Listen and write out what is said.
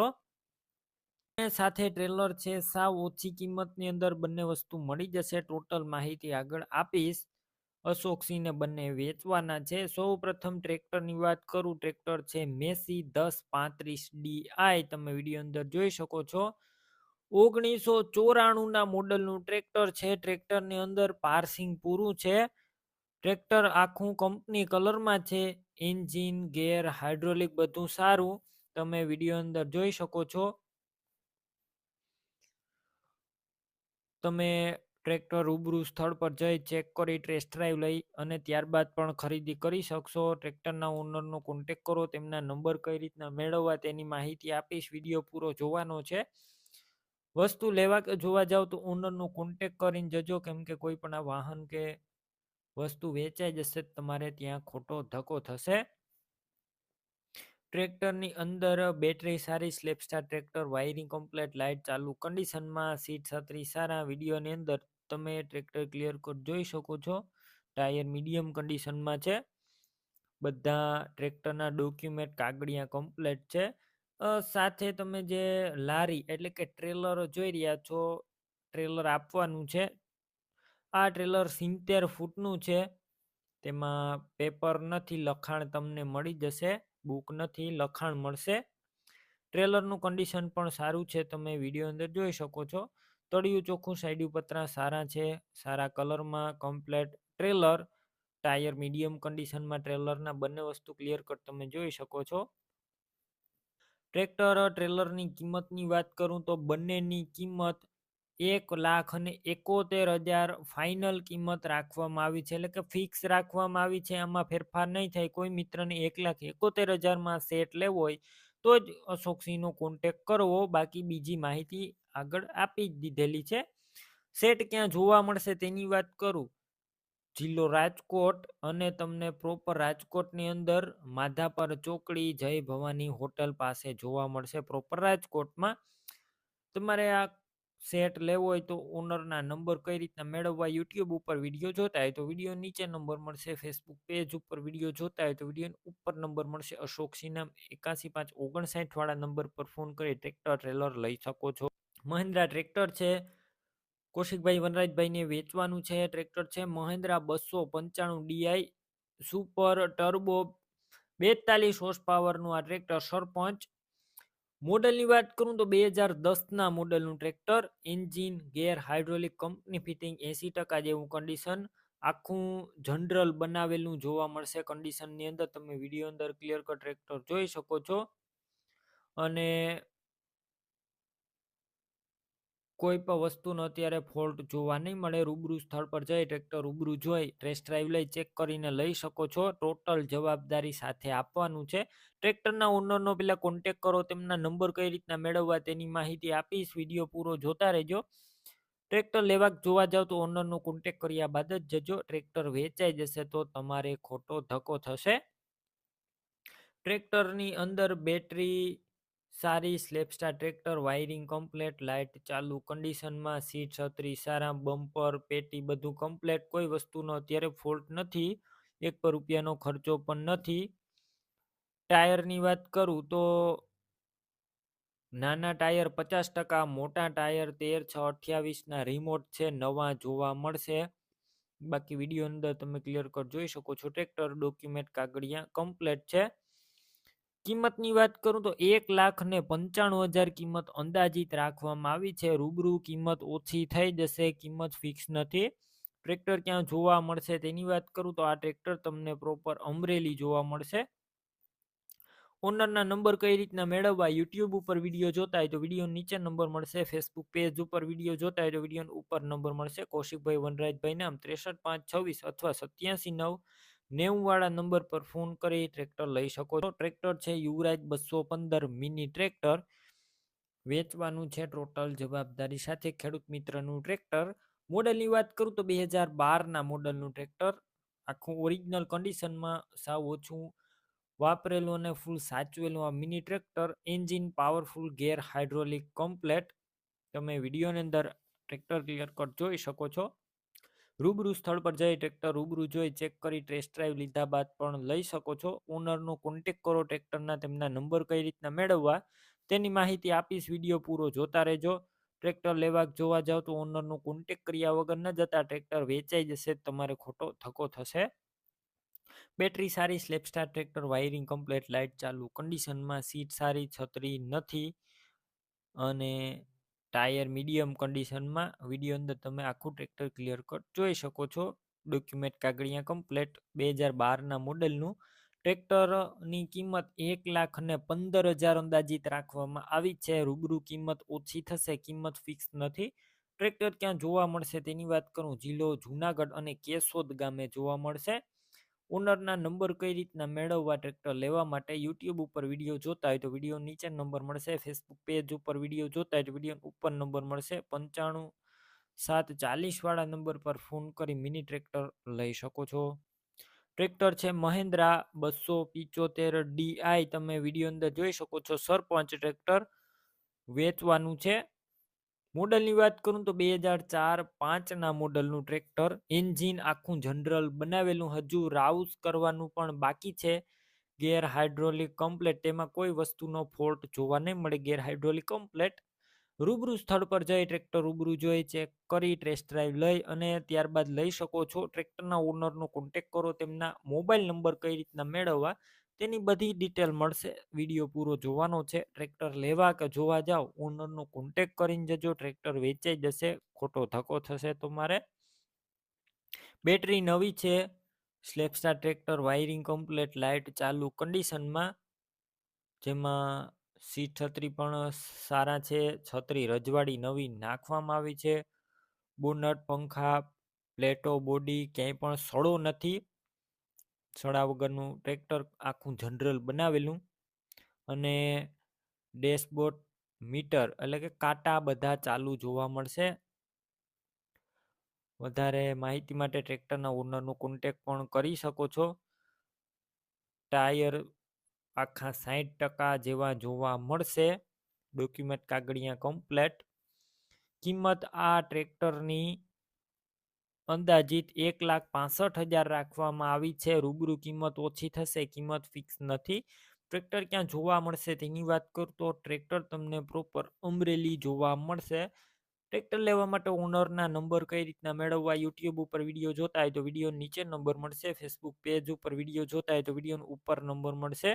કરો. સાથે ટ્રેલર છે, સાવ ઓછી કિંમતની અંદર બંને વસ્તુ મળી જશે. ટોટલ માહિતી આગળ આપીશ. અશોકસિંહને બંને વેચવાના છે. સૌ પ્રથમ ટ્રેક્ટરની વાત કરું. ટ્રેક્ટર છે મેસી દસ પાંત્રીસ ડી આઈ. તમે વીડિયો અંદર જોઈ શકો છો. ઓગણીસો ચોરાણુંના મોડલનું ટ્રેક્ટર છે. ટ્રેક્ટરની અંદર પાર્સિંગ પૂરું છે. ટ્રેક્ટર આખું કંપની કલરમાં છે. એન્જિન ગેર હાઇડ્રોલિક બધું સારું. તમે વીડિયો અંદર જોઈ શકો છો. તમે ટ્રેક્ટર રૂબરૂ સ્થળ પર જઈ ચેક કરી, ટેસ્ટ ડ્રાઈવ લઈ અને ત્યારબાદ પણ ખરીદી કરી શકશો. ટ્રેક્ટરના ઓનરનો કોન્ટેક કરો, તેમના નંબર કઈ રીતના મેળવવા તેની માહિતી આપીશ. વીડિયો પૂરો જોવાનો છે. વસ્તુ લેવા કે જોવા જાવ તો ઓનરનો કોન્ટેક કરીને જજો. કેમ કે કોઈ પણ આ વાહન કે વસ્તુ વેચાઈ જશે તમારે ત્યાં ખોટો ધક્કો થશે. ટ્રેક્ટરની અંદર બેટરી, સારી સ્લેપસ્ટાર ટ્રેક્ટર, વાયરિંગ કમ્પ્લેટ, લાઇટ ચાલુ, કન્ડિશનમાં સીટ છત્રી સારા વિડીયોની અંદર તમે ટ્રેક્ટર ક્લિયર કટ જોઈ શકો છો. ટાયર મીડિયમ કન્ડિશનમાં છે. બધા ટ્રેક્ટરના ડોક્યુમેન્ટ કાગળિયા કમ્પ્લેટ છે. સાથે તમે જે લારી એટલે કે ટ્રેલર જોઈ રહ્યા છો, ટ્રેલર આપવાનું છે. આ ટ્રેલર સિત્તેર ફૂટનું છે. તેમાં પેપર નથી, લખાણ તમને મળી જશે. બુક નથી, લખાણ મળશે. ટ્રેલરનું કન્ડિશન પણ સારું છે, તમે વીડિયો અંદર જોઈ શકો છો. તળિયું ચોખ્ખું સાઈડ પતરા સારા છે, સારા કલરમાં કમ્પ્લેટ ટ્રેલર ટાયર મીડિયમ કન્ડિશનમાં ટ્રેલરના બંને વસ્તુ ક્લિયર કટ તમે જોઈ શકો છો. ટ્રેક્ટર ટ્રેલરની કિંમતની વાત કરું તો બંનેની કિંમત એક લાખ અને એકોતેર હજાર ફાઇનલ કિંમત રાખવામાં આવી છે. એટલે કે ફિક્સ રાખવામાં આવી છે. આમાં ફેરફાર નહીં થાય. કોઈ મિત્રને એક લાખ એકોતેર હજારમાં સેટ લેવો હોય તો જ અશોકસિંહનો કોન્ટેક કરવો. બાકી બીજી માહિતી આગળ આપી જ દીધેલી છે. સેટ ક્યાં જોવા મળશે તેની વાત કરું. જિલ્લો રાજકોટ અને તમને પ્રોપર રાજકોટની અંદર માધાપર ચોકડી જય ભવાની હોટલ પાસે જોવા મળશે. પ્રોપર રાજકોટમાં. તમારે આ સેટ લેવો હોય તો ઓનરના નંબર કઈ રીતના મેળવવા યુટ્યુબ ઉપર વીડિયો જોતા હોય તો વીડિયો નીચે નંબર મળશે ફેસબુક પેજ ઉપર વીડિયો જોતા હોય તો વીડિયો ઉપર નંબર મળશે. અશોક સિન્હા એકાસી પાંચ ઓગણસાઠ વાળા નંબર પર ફોન કરી ટ્રેક્ટર ટ્રેલર લઈ શકો છો. મહિન્દ્રા ટ્રેક્ટર છે. કૌશિકભાઈ વનરાજભાઈને વેચવાનું છે ટ્રેક્ટર છે. મહિન્દ્રા બસો પંચાણું ડીઆઈ સુપર ટર્બો બેતાલીસ હોર્સ પાવરનું આ ટ્રેક્ટર સરપંચ મોડલની વાત કરું તો બે હજાર દસના મોડલનું tractor, engine, gear hydraulic company fitting એંસી ટકા જેવું કન્ડિશન આખું જનરલ બનાવેલું જોવા મળશે કન્ડિશનની અંદર. તમે વીડિયો અંદર ક્લિયર કટ ટ્રેક્ટર જોઈ શકો છો. અને કોઈ પણ વસ્તુનો અત્યારે ફોલ્ટ જોવા નહીં મળે, રૂબરૂ સ્થળ પર જઈ ટ્રેક્ટર રૂબરૂ જોઈ ટેસ્ટ ડ્રાઈવ લઈ ચેક કરીને લઈ શકો છો. ટોટલ જવાબદારી સાથે આપવાનું છે. ટ્રેક્ટરના ઓનરનો પેલા કોન્ટેક કરો, તેમના નંબર કઈ રીતના મેળવવા તેની માહિતી આપીશ. વીડિયો પૂરો જોતા રહેજો. ટ્રેક્ટર લેવા જોવા જાવ તો ઓનરનો કોન્ટેક કર્યા બાદ જ જજો. ટ્રેક્ટર વેચાઈ જશે તો તમારે ખોટો ધક્કો થશે. ટ્રેક્ટરની અંદર બેટરી સારી સ્લેપસ્ટાર ટ્રેક્ટર, વાયરિંગ કમ્પ્લેટ, લાઇટ ચાલુ, કન્ડિશનમાં સીટ છત્રી, સારા બમ્પર, પેટી બધું કમ્પ્લેટ, કોઈ વસ્તુનો અત્યારે ફોલ્ટ નથી. એક પર રૂપિયાનો ખર્ચો પણ નથી. ટાયરની વાત કરું તો નાના ટાયર પચાસ ટકા, મોટા ટાયર તેર છ અઠ્યાવીસના રિમોટ છે, નવા જોવા મળશે. બાકી વીડિયો અંદર તમે ક્લિયર કટ જોઈ શકો છો. ટ્રેક્ટર ડોક્યુમેન્ટ કાગળિયા કમ્પ્લેટ છે. કિંમતની વાત કરું તો એક લાખ ને પંચાણું હજાર કિંમત અંદાજિત રાખવામાં આવી છે. રૂબરૂ કિંમત ઓછી થઈ જશે, કિંમત ફિક્સ નથી. ટ્રેક્ટર ક્યાં જોવા મળશે તેની વાત કરું તો આ ટ્રેક્ટર તમને પ્રોપર અમરેલી જોવા મળશે. ઓનરના નંબર કઈ રીતના મેળવવા યુટ્યુબ ઉપર વીડિયો જોતા હોય તો વીડિયો નીચે નંબર મળશે. ફેસબુક પેજ ઉપર વીડિયો જોતા હોય તો વીડિયો ઉપર નંબર મળશે. કૌશિકભાઈ વનરાજભાઈ નામ, ત્રેસઠ પાંચ છવ્વીસ અથવા સત્યાસી નવ નેવું વાળા નંબર પર ફોન કરી ટ્રેક્ટર લઈ શકો છો. ટ્રેક્ટર છે યુવરાજ બસો પંદર મિની ટ્રેક્ટર. વેચવાનું છે ટોટલ જવાબદારી સાથે ખેડૂત મિત્રનું ટ્રેક્ટર. મોડલની વાત કરું તો બે હજાર બારના મોડલનું ટ્રેક્ટર. આખું ઓરિજિનલ કન્ડિશનમાં સાવ ઓછું વાપરેલું અને ફૂલ સાચવેલું આ mini tractor. Engine powerful, gear hydraulic, complete. તમે વિડીયોની અંદર ટ્રેક્ટર ક્લિયર કટ જોઈ શકો છો. રૂબરૂ સ્થળ પર જઈ ટ્રેક્ટર રૂબરૂ જોઈ ચેક કરી, ટેસ્ટ ડ્રાઈવ લીધા બાદ પણ લઈ શકો છો. ઓનરનો કોન્ટેક કરો ટ્રેક્ટરના તેમના નંબર કઈ રીતના મેળવવા તેની માહિતી આપીશ. વીડિયો પૂરો જોતા રહેજો. ટ્રેક્ટર લેવા જોવા જાવ તો ઓનરનો કોન્ટેક કર્યા વગર ન જતા ટ્રેક્ટર વેચાઈ જશે, તમારે ખોટો ધક્કો થશે. બેટરી સારી, સ્લેપસ્ટાર ટ્રેક્ટર, વાયરિંગ કમ્પ્લેટ લાઇટ ચાલુ, કન્ડિશનમાં સીટ સારી, છત્રી નથી અને ટાયર મીડિયમ કન્ડિશનમાં વીડિયો અંદર તમે આખું ટ્રેક્ટર ક્લિયર કટ જોઈ શકો છો ડોક્યુમેન્ટ કાગળિયા કમ્પ્લેટ બે હજાર બારના મોડેલનું ટ્રેક્ટરની કિંમત એક લાખ અને પંદર હજાર અંદાજિત રાખવામાં આવી છે. રૂબરૂ કિંમત ઓછી થશે, કિંમત ફિક્સ નથી. ટ્રેક્ટર ક્યાં જોવા મળશે તેની વાત કરું, જિલ્લો જુનાગઢ અને કેશોદ ગામે જોવા મળશે. ઓનરના નંબર કઈ રીતના મેળવવા ટ્રેક્ટર લેવા માટે યુટ્યુબ ઉપર વીડિયો જોતા હોય તો વીડિયો નીચે નંબર મળશે, ફેસબુક પેજ ઉપર વીડિયો જોતા હોય તો વીડિયો ઉપર નંબર મળશે. પંચાણું સાત ચાલીસવાળા નંબર પર ફોન કરી મિની ટ્રેક્ટર લઈ શકો છો. ટ્રેક્ટર છે મહેન્દ્રા બસો પિચોતેર ડીઆઈ તમે વીડિયો અંદર જોઈ શકો છો. સરપંચ ટ્રેક્ટર વેચવાનું છે. મોડલની વાત કરું તો બે હજાર ચાર પાંચના મોડલનું ટ્રેક્ટર એન્જિન આખું જનરલ બનાવેલું. હજુ રાઉસ કરવાનું પણ બાકી છે. ગેર હાઇડ્રોલિક કમ્પ્લેટ, તેમાં કોઈ વસ્તુનો ફોલ્ટ જોવા નહીં મળે. Gear hydraulic complete. રૂબરૂ સ્થળ પર જઈ ટ્રેક્ટર રૂબરૂ જોઈ ચેક કરી, ટેસ્ટ ડ્રાઈવ લઈ અને ત્યારબાદ લઈ શકો છો. ટ્રેક્ટરના ઓનરનો કોન્ટેક કરો, તેમના મોબાઈલ નંબર કઈ રીતના મેળવવા તેની બધી ડિટેલ મળશે. વીડિયો પૂરો જોવાનો છે. ટ્રેક્ટર લેવા કે જોવા જાઓ ઓનરનો કોન્ટેક કરીને જજો. ટ્રેક્ટર વેચાઈ જશે, ખોટો ધક્કો થશે તમારે. બેટરી નવી છે. સ્લેપસ્ટાર ટ્રેક્ટર વાયરિંગ કમ્પ્લેટ લાઇટ ચાલુ કન્ડિશનમાં જેમાં સી છત્રી પણ સારા છે. છત્રી રજવાડી નવી નાખવામાં આવી છે. બોનટ, પંખા, પ્લેટો બોડી ક્યાંય પણ સડો નથી. સડા વગરનું ટ્રેક્ટર આખું જનરલ બનાવેલું અને ડેશબોર્ડ, મીટર એટલે કે કાંટા બધા ચાલુ જોવા મળશે. વધારે માહિતી માટે ટ્રેક્ટરના ઓનરનો કોન્ટેક પણ કરી શકો છો. ટાયર આખા સાઠ ટકા જેવા જોવા મળશે. ડોક્યુમેન્ટ કાગળિયા કમ્પ્લેટ કિંમત આ ટ્રેક્ટરની અંદાજિત એક લાખ પાસઠ હજાર રાખવામાં આવી છે. રૂબરૂ કિંમત ઓછી થશે, કિંમત ફિક્સ નથી. ટ્રેક્ટર ક્યાં જોવા મળશે તેની વાત કરું તો ટ્રેક્ટર તમને પ્રોપર અમરેલી જોવા મળશે. ટ્રેક્ટર લેવા માટે ઓનરના નંબર કઈ રીતના મેળવવા યુટ્યુબ ઉપર વીડિયો જોતા હોય તો વીડિયો નીચે નંબર મળશે. ફેસબુક પેજ ઉપર વીડિયો જોતા હોય તો વીડિયો ઉપર નંબર મળશે.